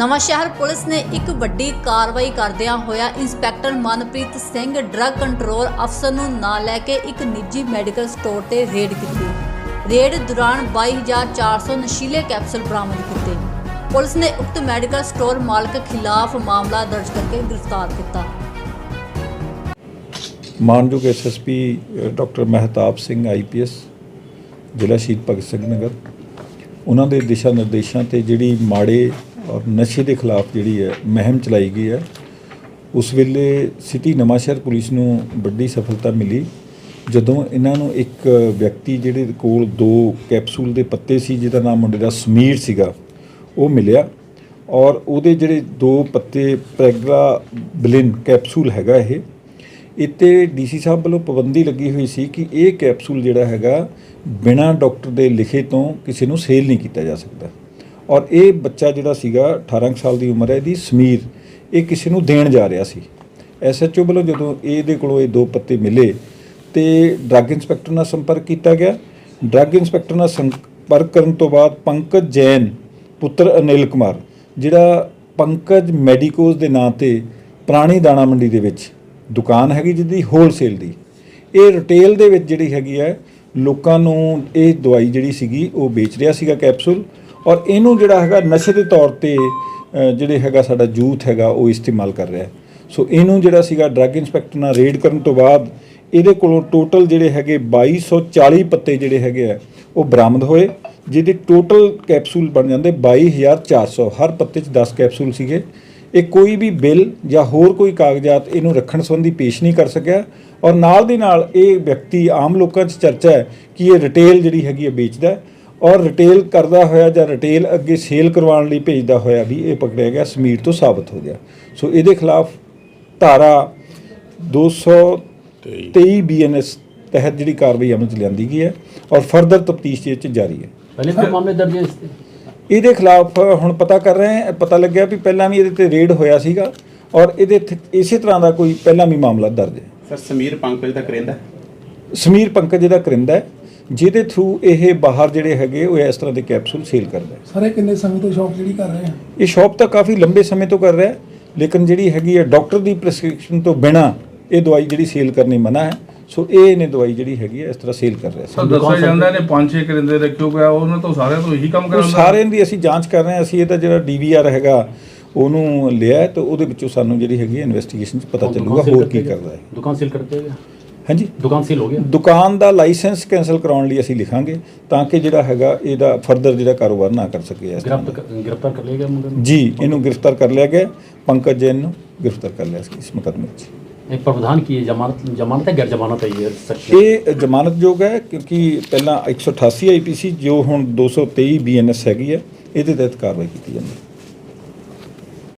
ਨਵਾਂ ਸ਼ਹਿਰ ਪੁਲਿਸ ਨੇ ਇੱਕ ਵੱਡੀ ਕਾਰਵਾਈ ਕਰਦਿਆਂ ਹੋਇਆ inspector Manpreet Singh drug control ਅਫਸਰ ਨੂੰ ਨਾਲ ਲੈ ਕੇ ਇੱਕ ਨਿੱਜੀ ਮੈਡੀਕਲ ਸਟੋਰ ਤੇ ਰੇਡ ਕੀਤੀ। ਰੇਡ ਦੌਰਾਨ 22400 ਨਸ਼ੀਲੇ ਕੈਪਸੂਲ ਬਰਾਮਦ ਕੀਤੇ। ਪੁਲਿਸ ਨੇ ਉਕਤ ਮੈਡੀਕਲ ਸਟੋਰ ਮਾਲਕ ਖਿਲਾਫ ਮਾਮਲਾ ਦਰਜ ਕਰਕੇ ਗ੍ਰਿਫਤਾਰ ਕੀਤਾ। ਮਾਨਯੋਗ SSP doctor Mehtab Singh IPS ਜ਼ਿਲ੍ਹਾ ਸ਼ਹੀਦ ਭਗਤ ਸਿੰਘ ਨਗਰ। ਉਹਨਾਂ ਦੇ ਦਿਸ਼ਾ ਨਿਰਦੇਸ਼ਾਂ ਤੇ ਜਿਹੜੀ ਮਾੜੇ ਔਰ ਨਸ਼ੇ ਦੇ ਖਿਲਾਫ ਜਿਹੜੀ ਹੈ ਮਹਿਮ ਚਲਾਈ ਗਈ ਹੈ। ਉਸ ਵੇਲੇ ਸਿਟੀ ਨਵਾਂਸ਼ਹਿਰ ਪੁਲਿਸ ਨੂੰ ਵੱਡੀ ਸਫਲਤਾ ਮਿਲੀ। ਜਦੋਂ ਇਹਨਾਂ ਨੂੰ ਇੱਕ ਵਿਅਕਤੀ ਜਿਹੜੇ ਕੋਲ ਦੋ ਕੈਪਸੂਲ ਦੇ ਪੱਤੇ ਸੀ, ਜਿਹਦਾ ਨਾਮ ਮੁੰਡੇ ਦਾ ਸਮੀਰ ਸੀਗਾ, ਉਹ ਮਿਲਿਆ। ਔਰ ਉਹਦੇ ਜਿਹੜੇ ਦੋ ਪੱਤੇ ਪ੍ਰੈਗਰਾ ਬਲਿਨ ਕੈਪਸੂਲ ਹੈਗਾ ਇਹ, ਇੱਥੇ ਡੀਸੀ ਸਾਹਿਬ ਵੱਲੋਂ ਪਾਬੰਦੀ ਲੱਗੀ ਹੋਈ ਸੀ ਕਿ ਇਹ ਕੈਪਸੂਲ ਜਿਹੜਾ ਹੈਗਾ ਬਿਨਾਂ ਡਾਕਟਰ ਦੇ ਲਿਖੇ ਤੋਂ ਕਿਸੇ ਨੂੰ ਸੇਲ ਨਹੀਂ ਕੀਤਾ ਜਾ ਸਕਦਾ। ਔਰ ਇਹ ਬੱਚਾ ਜਿਹੜਾ ਸੀਗਾ 18 ਕੁ ਸਾਲ ਦੀ ਉਮਰ ਹੈ, ਇਹਦੀ ਸਮੀਰ, ਇਹ ਕਿਸੇ ਨੂੰ ਦੇਣ ਜਾ ਰਿਹਾ ਸੀ। ਐਸਐਚਓ ਵੱਲੋਂ ਜਦੋਂ ਇਹਦੇ ਕੋਲੋਂ ਇਹ ਦੋ ਪੱਤੇ ਮਿਲੇ, ਤੇ ਡਰੱਗ ਇੰਸਪੈਕਟਰ ਨਾਲ ਸੰਪਰਕ ਕੀਤਾ ਗਿਆ। ਡਰੱਗ ਇੰਸਪੈਕਟਰ ਨਾਲ ਸੰਪਰਕ ਕਰਨ ਤੋਂ ਬਾਅਦ ਪੰਕਜ ਜੈਨ, ਪੁੱਤਰ ਅਨਿਲ ਕੁਮਾਰ, ਜਿਹੜਾ ਪੰਕਜ ਮੈਡੀਕੋਜ਼ ਦੇ ਨਾਂ ਤੇ ਪੁਰਾਣੀ ਦਾਣਾ ਮੰਡੀ ਦੇ ਵਿੱਚ ਦੁਕਾਨ ਹੈਗੀ ਜਿਹਦੀ ਹੋਲਸੇਲ ਦੀ। ਇਹ ਰਿਟੇਲ ਦੇ ਵਿੱਚ ਜਿਹੜੀ ਹੈਗੀ ਹੈ, ਲੋਕਾਂ ਨੂੰ ਇਹ ਦਵਾਈ ਜਿਹੜੀ ਸੀਗੀ, ਉਹ ਵੇਚ ਰਿਹਾ ਸੀਗਾ ਕੈਪਸੂਲ। ਔਰ ਇਹਨੂੰ ਜਿਹੜਾ ਹੈਗਾ ਨਸ਼ੇ ਦੇ ਤੌਰ ਤੇ ਜਿਹੜੇ ਹੈਗਾ ਸਾਡਾ ਯੂਥ ਹੈਗਾ, ਉਹ ਇਸਤੇਮਾਲ ਕਰ ਰਿਹਾ ਹੈ। ਸੋ ਇਹਨੂੰ ਜਿਹੜਾ ਸੀਗਾ ਡਰੱਗ ਇੰਸਪੈਕਟਰ ਨਾਲ ਰੇਡ ਕਰਨ ਤੋਂ ਬਾਅਦ, ਇਹਦੇ ਕੋਲੋਂ ਟੋਟਲ ਜਿਹੜੇ ਹੈਗੇ 2240 ਪੱਤੇ ਜਿਹੜੇ ਹੈਗੇ ਆ, ਉਹ ਬਰਾਮਦ ਹੋਏ, ਜਿਹਦੇ ਟੋਟਲ ਕੈਪਸੂਲ ਬਣ ਜਾਂਦੇ 22400 ਹਰ ਪੱਤੇ 'ਚ 10 ਕੈਪਸੂਲ ਸੀਗੇ। ਇਹ ਕੋਈ ਵੀ ਬਿੱਲ ਜਾਂ ਹੋਰ ਕੋਈ ਕਾਗਜ਼ਾਤ ਇਹਨੂੰ ਰੱਖਣ ਸੰਬੰਧੀ ਪੇਸ਼ ਨਹੀਂ ਕਰ ਸਕਿਆ। ਔਰ ਨਾਲ ਦੀ ਨਾਲ ਇਹ ਵਿਅਕਤੀ ਆਮ ਲੋਕਾਂ 'ਚ ਚਰਚਾ ਹੈ ਕਿ ਇਹ ਰਿਟੇਲ ਜਿਹੜੀ ਹੈਗੀ ਹੈ ਵੇਚਦਾ ਔਰ ਰਿਟੇਲ ਕਰਦਾ ਹੋਇਆ ਜਾਂ ਰਿਟੇਲ ਅੱਗੇ ਸੇਲ ਕਰਵਾਉਣ ਲਈ ਭੇਜਦਾ ਹੋਇਆ ਵੀ ਇਹ ਪਕੜਿਆ ਗਿਆ ਸਮੀਰ ਤੋਂ ਸਾਬਤ ਹੋ ਗਿਆ। ਸੋ ਇਹਦੇ ਖਿਲਾਫ ਧਾਰਾ 223 ਬੀਐਨਐਸ ਤਹਿਤ ਜਿਹੜੀ ਕਾਰਵਾਈ ਅਮਲ ਚ ਲਿਆਂਦੀ ਗਈ ਹੈ ਔਰ ਫਰਦਰ ਤਫਤੀਸ਼ ਇਹ ਚ ਜਾਰੀ ਹੈ। ਪਹਿਲੇ ਕੋਈ ਮਾਮਲੇ ਦਰਜ ਇਹਦੇ ਖਿਲਾਫ ਹੁਣ ਪਤਾ ਕਰ ਰਹੇ ਹਾਂ ਪਤਾ ਲੱਗਿਆ ਵੀ ਪਹਿਲਾਂ ਵੀ ਇਹਦੇ ਤੇ ਰੇਡ ਹੋਇਆ ਸੀਗਾ ਔਰ ਇਹਦੇ ਇਸੇ ਤਰ੍ਹਾਂ ਦਾ ਕੋਈ ਪਹਿਲਾਂ ਵੀ ਮਾਮਲਾ ਦਰਜ ਹੈ। ਸਰ ਸਮੀਰ ਪੰਕਜ ਦਾ ਕਰਿੰਦਾ ਸਮੀਰ ਪੰਕਜ ਇਹਦਾ ਕਰਿੰਦਾ ਹੈ। ਜਿਹਦੇ ਥਰੂ ਇਹ ਬਾਹਰ ਜਿਹੜੇ ਹੈਗੇ ਉਹ ਇਸ ਤਰ੍ਹਾਂ ਦੇ ਕੈਪਸੂਲ ਸੇਲ ਕਰਦਾ ਹੈ ਸਰ ਇਹ ਕਿੰਨੇ ਸਮੇਂ ਤੋਂ ਸ਼ੌਪ ਜਿਹੜੀ ਕਰ ਰਹੇ ਆ? ਇਹ ਸ਼ੌਪ ਤਾਂ ਕਾਫੀ ਲੰਬੇ ਸਮੇਂ ਤੋਂ ਕਰ ਰਿਹਾ ਲੇਕਿਨ ਜਿਹੜੀ ਹੈਗੀ ਹੈ ਡਾਕਟਰ ਦੀ ਪ੍ਰੈਸਕ੍ਰਿਪਸ਼ਨ ਤੋਂ ਬਿਨਾ ਇਹ ਦਵਾਈ ਜਿਹੜੀ ਸੇਲ ਕਰਨੀ ਮਨਾ ਹੈ। ਸੋ ਇਹ ਨੇ ਦਵਾਈ ਜਿਹੜੀ ਹੈਗੀ ਇਸ ਤਰ੍ਹਾਂ ਸੇਲ ਕਰ ਰਿਹਾ ਸਰ ਦੱਸਿਆ ਜਾਂਦਾ ਨੇ 5-6 ਕਰਿੰਦੇ ਰੱਖਿਓ ਗਿਆ ਉਹਨਾਂ ਤੋਂ ਸਾਰਿਆਂ ਤੋਂ ਇਹੀ ਕੰਮ ਕਰਾਉਂਦਾ। ਸਾਰਿਆਂ ਦੀ ਅਸੀਂ ਜਾਂਚ ਕਰ ਰਹੇ ਹਾਂ ਅਸੀਂ ਇਹਦਾ ਜਿਹੜਾ ਡੀਵੀਆਰ ਹੈਗਾ ਉਹਨੂੰ ਲਿਆ ਤੇ ਉਹਦੇ ਵਿੱਚੋਂ ਸਾਨੂੰ ਜਿਹੜੀ ਹੈਗੀ ਇਨਵੈਸਟੀਗੇਸ਼ਨ 'ਚ ਪਤਾ ਚੱਲੂਗਾ ਹੋਰ ਕੀ ਕਰਦਾ ਹੈ। ਦੁਕਾਨ ਸੇਲ ਕਰਦੇ ਹੈ ਹਾਂਜੀ? ਦੁਕਾਨ ਸੀਲ ਹੋ ਗਈ। ਦੁਕਾਨ ਦਾ ਲਾਇਸੈਂਸ ਕੈਨਸਲ ਕਰਾਉਣ ਲਈ ਅਸੀਂ ਲਿਖਾਂਗੇ ਤਾਂ ਕਿ ਜਿਹੜਾ ਹੈਗਾ ਇਹਦਾ ਫਰਦਰ ਜਿਹੜਾ ਕਾਰੋਬਾਰ ਨਾ ਕਰ ਸਕੇ ਇਸ ਗ੍ਰਿਫਤਾਰ ਕਰ ਲਿਆ ਗਿਆ ਮੁੰਡੇ ਜੀ ਇਹਨੂੰ ਗ੍ਰਿਫਤਾਰ ਕਰ ਲਿਆ ਗਿਆ। ਪੰਕਜ ਜੈਨ ਨੂੰ ਗ੍ਰਿਫਤਾਰ ਕਰ ਲਿਆ ਇਸ ਮੁਕਦਮੇ 'ਚ ਇਹ ਪ੍ਰਵਧਾਨ ਕੀ ਹੈ? ਜ਼ਮਾਨਤ ਜ਼ਮਾਨਤ ਹੈ ਗੈਰ ਜ਼ਮਾਨਤ ਹੈ ਇਹ ਸਖਸ਼ੀ ਇਹ ਜ਼ਮਾਨਤਯੋਗ ਹੈ ਕਿਉਂਕਿ ਪਹਿਲਾਂ 188 ਆਈਪੀਸੀ ਜੋ ਹੁਣ 223 ਬੀਐਨਐਸ ਹੈਗੀ ਹੈ ਇਹਦੇ ਤਹਿਤ ਕਾਰਵਾਈ ਕੀਤੀ ਜਾਂਦੀ ਹੈ।